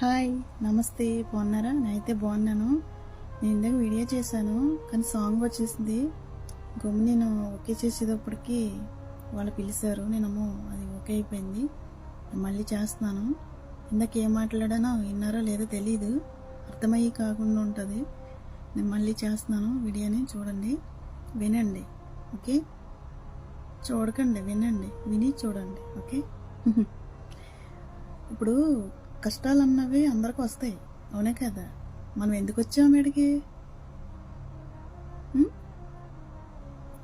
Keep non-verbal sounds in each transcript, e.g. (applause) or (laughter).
Hi నమస్తే బాగున్నారా? నేనైతే బాగున్నాను. నేను ఇందాక వీడియో చేశాను కానీ సాంగ్ వచ్చేసింది. గమ్ము నేను ఓకే చేసేటప్పటికి వాళ్ళు పిలిచారు. నేనేమో అది ఓకే అయిపోయింది. మళ్ళీ చేస్తున్నాను. ఇందాక ఏం మాట్లాడానో విన్నారో లేదో తెలీదు. అర్థమయ్యి కాకుండా ఉంటుంది. నేను మళ్ళీ చేస్తున్నాను వీడియోని చూడండి. వినండి ఓకే? చూడకండి వినండి. విని చూడండి ఓకే? (laughs) ఇప్పుడు కష్టాలు అన్నవి అందరికి వస్తాయి. అవునే కదా? మనం ఎందుకు వచ్చాము ఇక్కడికి?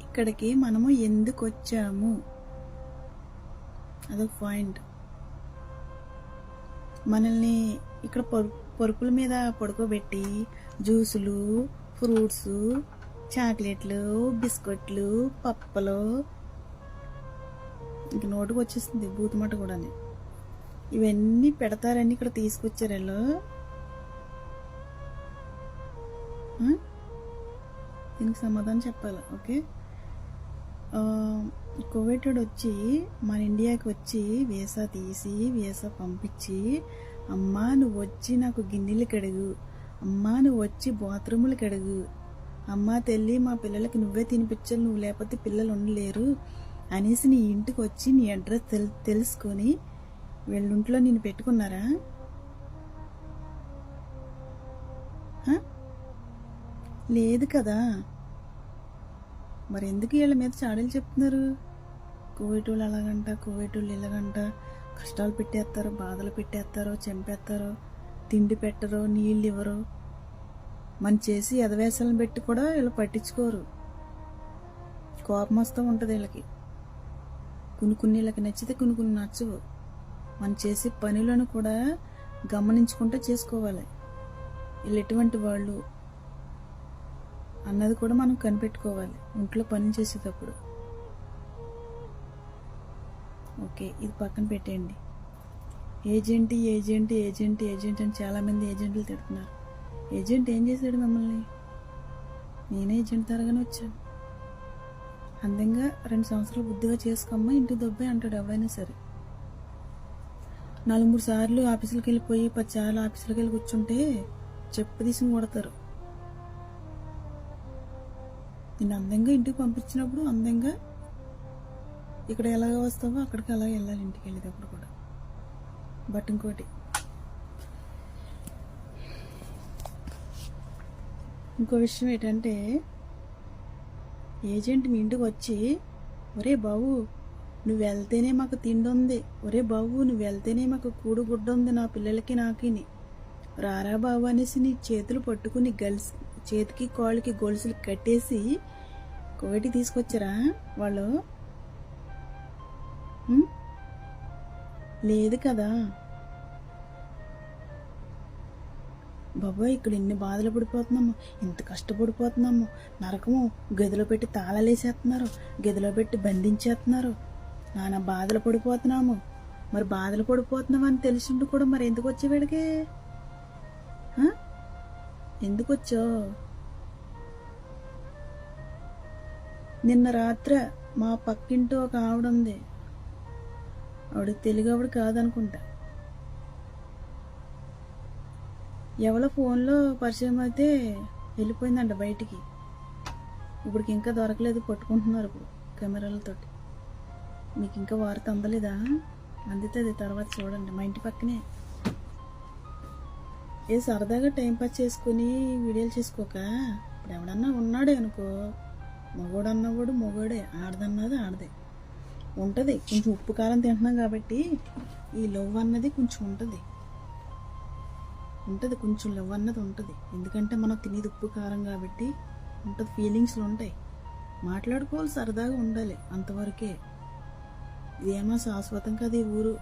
ఇక్కడికి మనము ఎందుకు వచ్చాము? అదొక పాయింట్. మనల్ని ఇక్కడ పరు- పరుపుల మీద పడుకోబెట్టి జ్యూసులు ఫ్రూట్స్ చాక్లెట్లు బిస్కెట్లు పప్పలు ఇంక నోటుకు వచ్చేస్తుంది బూతుమట కూడా ఇవన్నీ పెడతారని ఇక్కడ తీసుకొచ్చారు వీళ్ళు దీనికి సమాధానం చెప్పాలి? ఓకే. కోవిడ్ వచ్చి మన ఇండియాకి వచ్చి వీసా తీసి వీసా పంపించి అమ్మా నువ్వు వచ్చి నాకు గిన్నెలు కడుగు. అమ్మా నువ్వు వచ్చి బాత్రూములు కడుగు. అమ్మా తల్లి మా పిల్లలకి నువ్వే తినిపించాలి నువ్వు లేకపోతే పిల్లలు ఉండలేరు అనేసి నీ ఇంటికి వచ్చి నీ అడ్రస్ తెల్ తెలుసుకొని వీళ్ళింట్లో నేను పెట్టుకున్నారా? లేదు కదా. మరి ఎందుకు వీళ్ళ మీద చాడీలు చెప్తున్నారు? కోవిడ్ వాళ్ళు అలాగంట కోవిడ్ వాళ్ళు ఇలాగంట. కష్టాలు పెట్టేస్తారు బాధలు పెట్టేస్తారు చంపేస్తారు తిండి పెట్టరు నీళ్ళు ఇవ్వరు. మన చేసి ఎదవేసాలను పెట్టి కూడా వీళ్ళు పట్టించుకోరు. కోపం వస్తూ ఉంటుంది వీళ్ళకి. కొన్ని కొన్ని వీళ్ళకి నచ్చితే కొన్ని కొన్ని నచ్చవు. మనం చేసే పనులను కూడా గమనించుకుంటూ చేసుకోవాలి. వీళ్ళు ఎటువంటి వాళ్ళు అన్నది కూడా మనం కనిపెట్టుకోవాలి. ఇంట్లో పని చేసేటప్పుడు. ఓకే ఇది పక్కన పెట్టేయండి. ఏజెంట్ ఏజెంట్ ఏజెంట్ ఏజెంట్ అని చాలామంది ఏజెంట్లు తిడుతున్నారు. ఏజెంట్ ఏం చేశాడు మిమ్మల్ని? నేనే ఏజెంట్ తరగానే వచ్చాను. అందంగా రెండు సంవత్సరాలు బుద్ధిగా చేసుకోమ్మా ఇంటి దొబ్బే అంటాడు ఎవరైనా సరే. నాలుగు మూడు సార్లు ఆఫీసులకు వెళ్ళిపోయి పది సార్లు ఆఫీసులకు వెళ్ళి కూర్చుంటే చెప్పు తీసి కొడతారు. నేను అందంగా ఇంటికి పంపించినప్పుడు అందంగా ఇక్కడ ఎలాగ వస్తావో అక్కడికి అలాగే వెళ్ళాలి ఇంటికి వెళ్ళేటప్పుడు కూడా. బట్ ఇంకోటి ఇంకో విషయం ఏంటంటే ఏజెంట్ మీ ఇంటికి వచ్చి ఒరే బాబు నువ్వు వెళ్తేనే మాకు తిండి ఉంది ఒరే బాబు నువ్వు వెళ్తేనే మాకు కూడు గుడ్డ ఉంది నా పిల్లలకి నాకిని. రారా బాబు అనేసి నీ చేతులు పట్టుకుని గల్స్ చేతికి కాళ్ళకి గొలుసులు కట్టేసి కోటి తీసుకొచ్చారా వాళ్ళు? లేదు కదా. బాబోయ్ ఇక్కడ ఎన్ని బాధలు పడిపోతున్నాము. ఇంత కష్టపడిపోతున్నాము. నరకము గదిలో పెట్టి తాళాలేసేస్తున్నారు. గదిలో పెట్టి బంధించేస్తున్నారు. నానా బాధలు పడిపోతున్నాము. మరి బాధలు పడిపోతున్నాం అని తెలిసిండు కూడా మరి ఎందుకు వచ్చే వీడికి? ఎందుకు వచ్చావు? నిన్న రాత్ర మా పక్కింటి ఒక ఆవిడ ఉంది. ఆవిడ తెలుగు ఆవిడ కాదనుకుంటా. ఎవరో ఫోన్లో పరిచయం అయితే వెళ్ళిపోయిందంట బయటికి. ఇప్పటికి ఇంకా దొరకలేదు పట్టుకుంటున్నారు ఇప్పుడు కెమెరాలతోటి. మీకు ఇంకా వార్త అందలేదా? అందుతుంది తర్వాత చూడండి మా ఇంటి పక్కనే. ఏ సరదాగా టైం పాస్ చేసుకుని వీడియోలు చేసుకోక? ఇప్పుడు ఎవడన్నా ఉన్నాడే అనుకో. మగోడు అన్నవాడు మగోడే ఆడదన్నది ఆడదే. ఉంటుంది కొంచెం ఉప్పు కారం తింటున్నాం కాబట్టి ఈ లవ్ అన్నది కొంచెం ఉంటుంది. ఉంటుంది కొంచెం లవ్ అన్నది ఉంటుంది. ఎందుకంటే మనం తినేది ఉప్పు కారం కాబట్టి ఉంటుంది ఫీలింగ్స్లు ఉంటాయి. మాట్లాడుకోవాలి సరదాగా ఉండాలి అంతవరకే. ఇదేమో శాశ్వతం కదా ఈ ఊరు.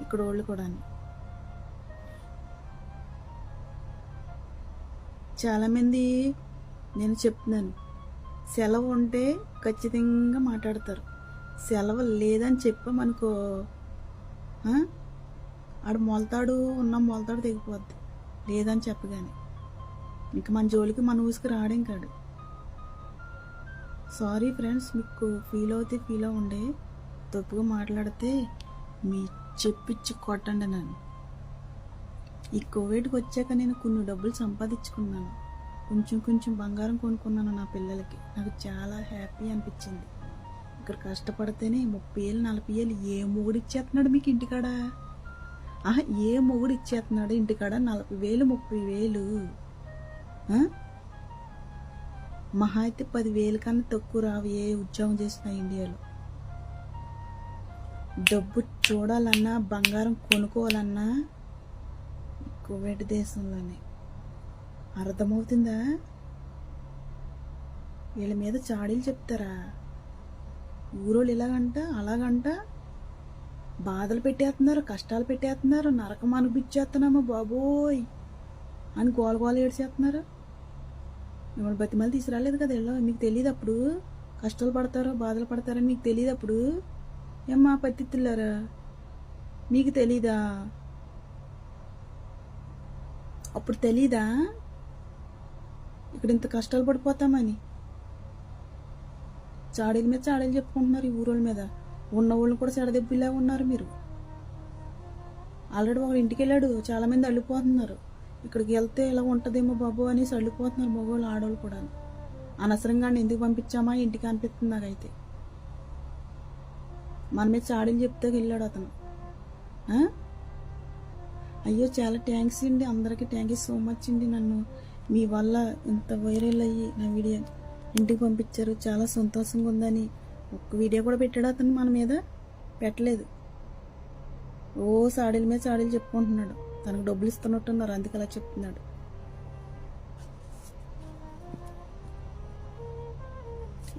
ఇక్కడ వాళ్ళు కూడా చాలామంది నేను చెప్తున్నాను సెలవు ఉంటే ఖచ్చితంగా మాట్లాడతారు. సెలవు లేదని చెప్పామనుకో ఆ? ఆడు మొలతాడు ఉన్న మొలతాడు తెగిపోద్ది. లేదని చెప్పగానే. ఇంక మన జోలికి మన ఊసుకు రావడం కాడు సారీ ఫ్రెండ్స్ మీకు ఫీల్ అవుతే ఫీల్ అవ్వండి. తప్పుగా మాట్లాడితే మీ చెప్పిచ్చి కొట్టండి నన్ను. ఈ కోవిడ్కి వచ్చాక నేను కొన్ని డబ్బులు సంపాదించుకున్నాను. కొంచెం కొంచెం బంగారం కొనుక్కున్నాను నా పిల్లలకి. నాకు చాలా హ్యాపీ అనిపించింది. ఇక్కడ కష్టపడితేనే ముప్పై ఏళ్ళు నలభై ఏళ్ళు ఏ మొగుడు ఇచ్చేస్తున్నాడు మీకు ఇంటికాడ? ఆహా ఏ మొగుడు ఇచ్చేస్తున్నాడు ఇంటికాడ? నలభై వేలు ముప్పై వేలు. మహా అయితే పదివేలు కన్నా తక్కువ రావు ఏ ఉద్యోగం చేసిన ఇండియాలో. డబ్బు చూడాలన్నా బంగారం కొనుక్కోవాలన్నా కువైట్ దేశంలోనే. అర్థమవుతుందా? వీళ్ళ మీద చాడీలు చెప్తారా? ఊరోళ్ళు ఇలాగంట అలాగంట. బాధలు పెట్టేస్తున్నారు కష్టాలు పెట్టేస్తున్నారు నరకం అనిపించేస్తున్నాము బాబోయ్ అని గోల గోల ఏడ్చేస్తున్నారు. మిమ్మల్ని బతిమలు తీసుకురాలేదు కదా వెళ్ళో? మీకు తెలియదు అప్పుడు? కష్టాలు పడతారో బాధలు పడతారో మీకు తెలియదు అప్పుడు? ఏమ్మా పత్తిత్తులారా మీకు తెలీదా? అప్పుడు తెలీదా? ఇక్కడ ఇంత కష్టాలు పడిపోతామని. చాడీల మీద చాడీలు చెప్పుకుంటున్నారు ఈ ఊరోళ్ళ మీద. ఉన్న వాళ్ళు కూడా చెడదెబ్బిలా ఉన్నారు మీరు. ఆల్రెడీ ఒకడు ఇంటికి వెళ్ళాడు. చాలామంది అల్లిపోతున్నారు. ఇక్కడికి వెళ్తే ఇలా ఉంటుందేమో బాబు అనేసి అల్లిపోతున్నారు మగవాళ్ళు ఆడవాళ్ళు కూడా అనవసరంగా ఎందుకు పంపించామా? ఇంటికి అనిపిస్తుంది నాకైతే. మన మీద చాడని చెప్తే వెళ్ళాడు అతను. అయ్యో చాలా థ్యాంక్స్ అండి. అందరికీ థ్యాంక్ యూ సో మచ్ అండి నన్ను. మీ వల్ల ఇంత వైరల్ అయ్యి నా వీడియో ఇంటికి పంపించారు. చాలా సంతోషంగా ఉందని. ఒక్క వీడియో కూడా పెట్టాడు అతను మన మీద? పెట్టలేదు. ఓ సాడీల మీద సాడీలు చెప్పుకుంటున్నాడు. తనకు డబ్బులు ఇస్తున్నట్టున్నారు అందుకు అలా చెప్తున్నాడు.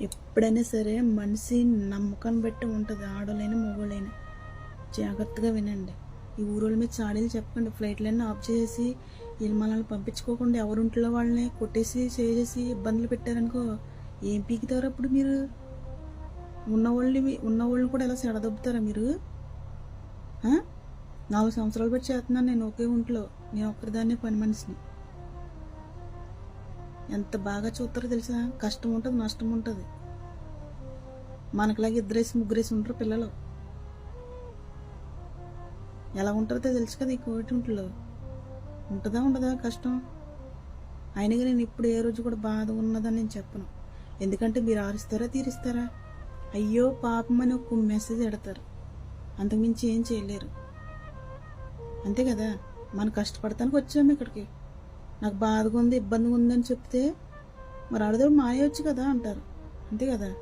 ఎప్పుడైనా సరే మనిషి నమ్మకం బట్టి ఉంటుంది ఆడోళ్ళైనా మగవాళ్ళైనా జాగ్రత్తగా వినండి. ఈ ఊరోళ్ళ మీద చాడీలు చెప్పకండి ఫ్లైట్లన్నీ ఆఫ్ చేసి వీళ్ళు మనల్ని పంపించుకోకుండా ఎవరింట్లో వాళ్ళని కొట్టేసి చేసేసి ఇబ్బందులు పెట్టారనుకో ఏం పీకుతారు అప్పుడు మీరు? ఉన్నవాళ్ళు ఉన్నవాళ్ళని కూడా ఎలా సెడదొబ్బుతారా మీరు? నాలుగు సంవత్సరాలు బట్టి చేస్తున్నాను నేను ఒకే ఒంట్లో. నేను ఒక్కరిదాన్నే పని మనిషిని. ఎంత బాగా చూస్తారో తెలుసా? కష్టం ఉంటుంది నష్టం ఉంటుంది మనకులాగా ఇద్దరేసి ముగ్గురేసి ఉంటారు పిల్లలు. ఎలా ఉంటుందో తెలుసు కదా ఈ కోవిడ్ ఇంట్లో ఉంటుందా ఉండదా కష్టం? అయినగా నేను ఇప్పుడు ఏ రోజు కూడా బాధ ఉన్నదని నేను చెప్పను. ఎందుకంటే మీరు ఆరుస్తారా తీరుస్తారా? అయ్యో పాపం అని ఒక మెసేజ్ ఎడతారు. అంతకుమించి ఏం చేయలేరు. అంతే కదా? మనం కష్టపడటానికి వచ్చాము ఇక్కడికి. నాకు బాధగా ఉంది ఇబ్బందిగా ఉందని చెప్తే మరి ఆడదాడు మాయవచ్చు కదా అంటారు. అంతే కదా?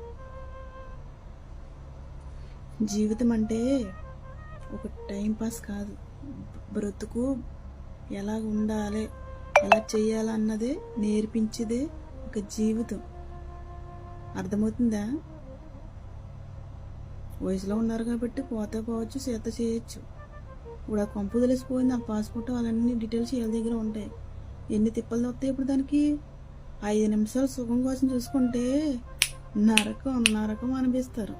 జీవితం అంటే ఒక టైం పాస్ కాదు. బ్రతుకు ఎలా ఉండాలి ఎలా చేయాలన్నదే నేర్పించేదే ఒక జీవితం. అర్థమవుతుందా? వయసులో ఉన్నారు కాబట్టి పోతే పోవచ్చు చేత చేయొచ్చు. ఇప్పుడు ఆ కొంపు తెలిసిపోయింది ఆ పాస్పోర్ట్ అవన్నీ డీటెయిల్స్ వీళ్ళ దగ్గర ఉంటాయి. ఎన్ని తిప్పలు వస్తాయి ఇప్పుడు దానికి? ఐదు నిమిషాలు సుఖం కోసం చూసుకుంటే నరకం నరకం అనిపిస్తారు.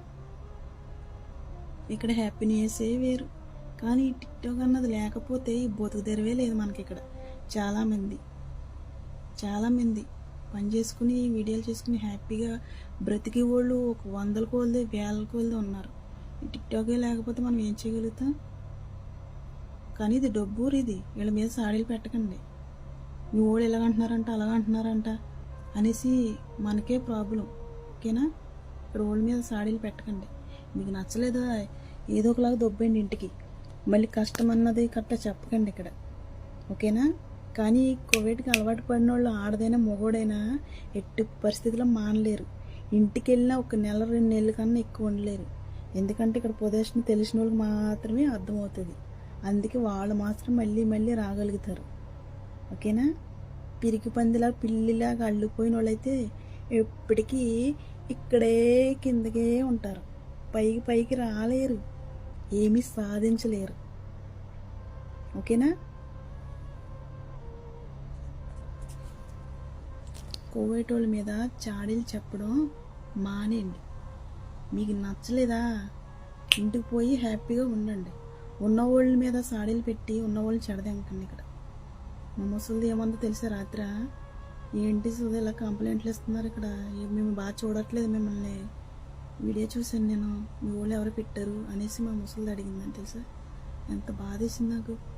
ఇక్కడ హ్యాపీనెస్సే వేరు. కానీ ఈ టిక్టాక్ అన్నది లేకపోతే ఈ బతుకు తెరవే లేదు మనకి ఇక్కడ చాలామంది చాలామంది పని చేసుకుని వీడియోలు చేసుకుని హ్యాపీగా బ్రతికి వాళ్ళు ఒక వందల కోళ్ళదే వేల కోళ్ళదే ఉన్నారు. ఈ టిక్టాకే లేకపోతే మనం ఏం చేయగలుగుతాం? కానీ ఇది డబ్బు ఇది. వీళ్ళ మీద సాడీలు పెట్టకండి. మీ వాళ్ళు ఎలాగంటున్నారంట అలాగంటున్నారంట అనేసి మనకే ప్రాబ్లం. ఓకేనా? ఇక్కడ వాళ్ళ మీద సాడీలు పెట్టకండి. మీకు నచ్చలేదా? ఏదో ఒకలాగా దొబ్బండి ఇంటికి. మళ్ళీ కష్టం అన్నది కట్ట చెప్పకండి ఇక్కడ. ఓకేనా? కానీ కోవిడ్కి అలవాటు పడిన వాళ్ళు ఆడదైనా మొగోడైనా ఎట్టి పరిస్థితిలో మానలేరు. ఇంటికి వెళ్ళినా ఒక నెల రెండు నెలల కన్నా ఎక్కువ ఉండలేరు. ఎందుకంటే ఇక్కడ పొజిషన్ తెలిసిన వాళ్ళకి మాత్రమే అర్థమవుతుంది. అందుకే వాళ్ళు మాత్రం మళ్ళీ మళ్ళీ రాగలుగుతారు. ఓకేనా? పిరికి పందిలా పిల్లిలాగా అల్లుపోయిన వాళ్ళైతే ఎప్పటికీ ఇక్కడే కిందకే ఉంటారు. పైకి పైకి రాలేరు. ఏమీ సాధించలేరు. ఓకేనా? కోవిడ్ వాళ్ళ మీద చాడీలు చెప్పడం మానేయండి. మీకు నచ్చలేదా? ఇంటికి పోయి హ్యాపీగా ఉండండి. ఉన్నవాళ్ళ మీద సాడీలు పెట్టి ఉన్నవాళ్ళు చెడదెంకండి ఇక్కడ. మా ముసలిది ఏమందో తెలుసా రాత్ర? ఏంటి సుధా ఇలా కంప్లైంట్లు ఇస్తున్నారు ఇక్కడ? మేము బాగా చూడట్లేదు మిమ్మల్ని. వీడియో చూశాను నేను. మీ వాళ్ళు ఎవరు పెట్టారు? అనేసి మా ముసలిది అడిగిందని తెలుసా? ఎంత బాధేసింది నాకు.